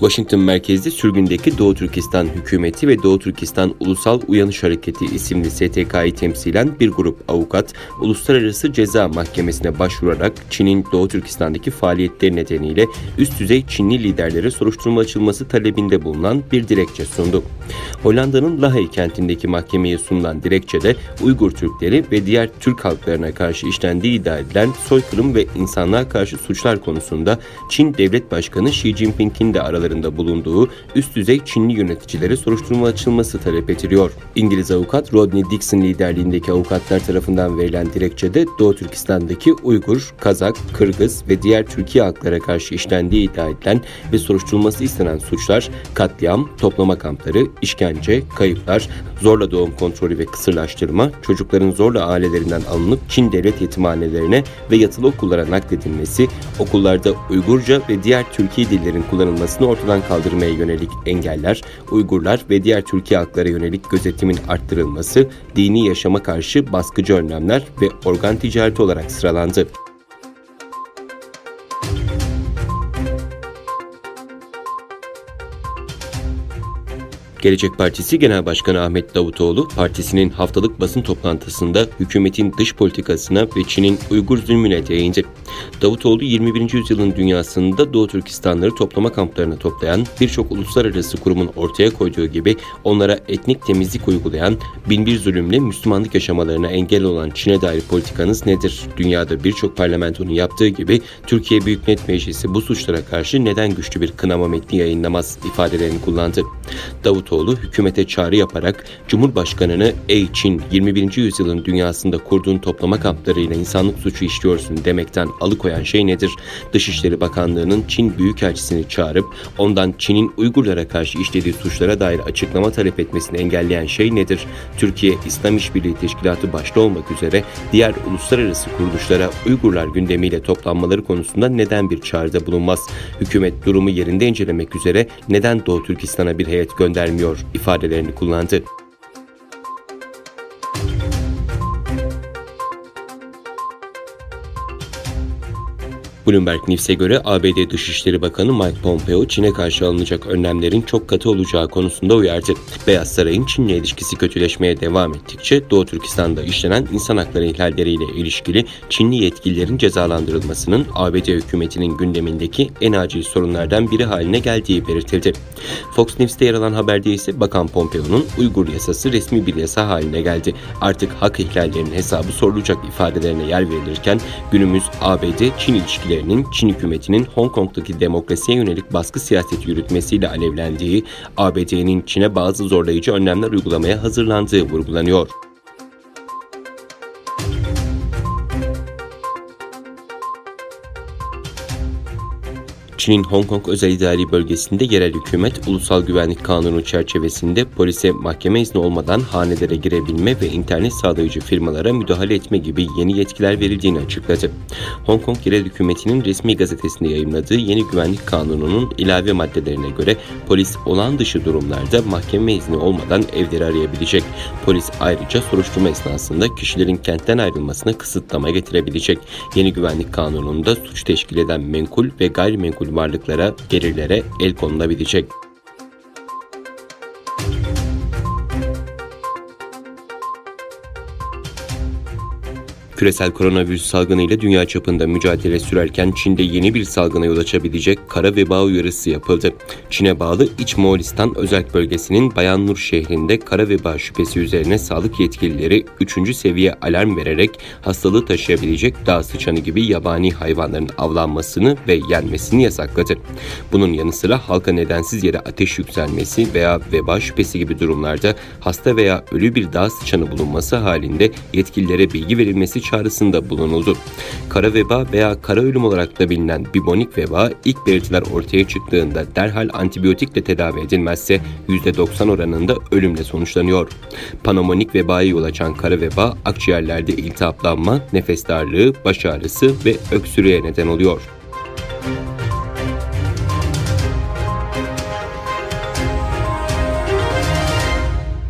Washington merkezli sürgündeki Doğu Türkistan Hükümeti ve Doğu Türkistan Ulusal Uyanış Hareketi isimli STK'yı temsilen bir grup avukat, Uluslararası Ceza Mahkemesi'ne başvurarak Çin'in Doğu Türkistan'daki faaliyetleri nedeniyle üst düzey Çinli liderlere soruşturma açılması talebinde bulunan bir dilekçe sundu. Hollanda'nın Lahey kentindeki mahkemeye sunulan dilekçede Uygur Türkleri ve diğer Türk halklarına karşı işlendiği iddia edilen soykırım ve insanlığa karşı suçlar konusunda Çin Devlet Başkanı Xi Jinping'in de aralarında bulunduğu üst düzey Çinli yöneticilere soruşturma açılması talep ediliyor. İngiliz avukat Rodney Dixon liderliğindeki avukatlar tarafından verilen dilekçede Doğu Türkistan'daki Uygur, Kazak, Kırgız ve diğer Türkiye halklara karşı işlendiği iddia edilen ve soruşturulması istenen suçlar katliam, toplama kampları, işkence, kayıplar, zorla doğum kontrolü ve kısırlaştırma, çocukların zorla ailelerinden alınıp Çin devlet yetimhanelerine ve yatılı okullara nakledilmesi, okullarda Uygurca ve diğer Türkiye dillerin kullanılmasını ortadan kaldırmaya yönelik engeller, Uygurlar ve diğer Türkiye halklara yönelik gözetimin arttırılması, dini yaşama karşı baskıcı önlemler ve organ ticareti olarak sıralandı. Gelecek Partisi Genel Başkanı Ahmet Davutoğlu, partisinin haftalık basın toplantısında hükümetin dış politikasına ve Çin'in Uygur zulmüne değindi. Davutoğlu 21. yüzyılın dünyasında Doğu Türkistanları toplama kamplarına toplayan birçok uluslararası kurumun ortaya koyduğu gibi onlara etnik temizlik uygulayan, binbir zulümle Müslümanlık yaşamalarına engel olan Çin'e dair politikanız nedir? Dünyada birçok parlamentonun yaptığı gibi Türkiye Büyük Millet Meclisi bu suçlara karşı neden güçlü bir kınama metni yayınlamaz ifadelerini kullandı. Davutoğlu hükümete çağrı yaparak Cumhurbaşkanını ey Çin 21. yüzyılın dünyasında kurduğun toplama kamplarıyla insanlık suçu işliyorsun demekten alıkoyan şey nedir? Dışişleri Bakanlığı'nın Çin Büyükelçisini çağırıp ondan Çin'in Uygurlara karşı işlediği suçlara dair açıklama talep etmesini engelleyen şey nedir? Türkiye İslam İşbirliği Teşkilatı başta olmak üzere diğer uluslararası kuruluşlara Uygurlar gündemiyle toplanmaları konusunda neden bir çağrıda bulunmaz? Hükümet durumu yerinde incelemek üzere neden Doğu Türkistan'a bir heyet göndermiyor ifadelerini kullandı. Bloomberg News'e göre ABD Dışişleri Bakanı Mike Pompeo, Çin'e karşı alınacak önlemlerin çok katı olacağı konusunda uyardı. Beyaz Saray'ın Çin'le ilişkisi kötüleşmeye devam ettikçe Doğu Türkistan'da işlenen insan hakları ihlalleriyle ilişkili Çinli yetkililerin cezalandırılmasının ABD hükümetinin gündemindeki en acil sorunlardan biri haline geldiği belirtildi. Fox News'te yer alan haberde ise Bakan Pompeo'nun Uygur yasası resmi bir yasa haline geldi. Artık hak ihlallerinin hesabı sorulacak ifadelerine yer verilirken günümüz ABD-Çin ilişkileri ilişkilerinin Çin hükümetinin Hong Kong'daki demokrasiye yönelik baskı siyaseti yürütmesiyle alevlendiği, ABD'nin Çin'e bazı zorlayıcı önlemler uygulamaya hazırlandığı vurgulanıyor. Çin'in Hong Kong özel idari bölgesinde yerel hükümet ulusal güvenlik kanunu çerçevesinde polise mahkeme izni olmadan hanelere girebilme ve internet sağlayıcı firmalara müdahale etme gibi yeni yetkiler verildiğini açıkladı. Hong Kong yerel hükümetinin resmi gazetesinde yayımladığı yeni güvenlik kanununun ilave maddelerine göre polis olağan dışı durumlarda mahkeme izni olmadan evleri arayabilecek. Polis ayrıca soruşturma esnasında kişilerin kentten ayrılmasına kısıtlama getirebilecek. Yeni güvenlik kanununda suç teşkil eden menkul ve gayrimenkul varlıklara, gelirlere el konulabilecek. Küresel koronavirüs salgını ile dünya çapında mücadele sürerken Çin'de yeni bir salgına yol açabilecek kara veba uyarısı yapıldı. Çin'e bağlı İç Moğolistan özel bölgesinin Bayan Nur şehrinde kara veba şüphesi üzerine sağlık yetkilileri 3. seviye alarm vererek hastalığı taşıyabilecek dağ sıçanı gibi yabani hayvanların avlanmasını ve yenmesini yasakladı. Bunun yanı sıra halka nedensiz yere ateş yükselmesi veya veba şüphesi gibi durumlarda hasta veya ölü bir dağ sıçanı bulunması halinde yetkililere bilgi verilmesi çağrısında bulunuldu. Kara veba veya kara ölüm olarak da bilinen bibonik veba ilk belirtiler ortaya çıktığında derhal antibiyotikle tedavi edilmezse %90 oranında ölümle sonuçlanıyor. Pneumonik vebaya yol açan kara veba akciğerlerde iltihaplanma, nefes darlığı, baş ağrısı ve öksürüğe neden oluyor.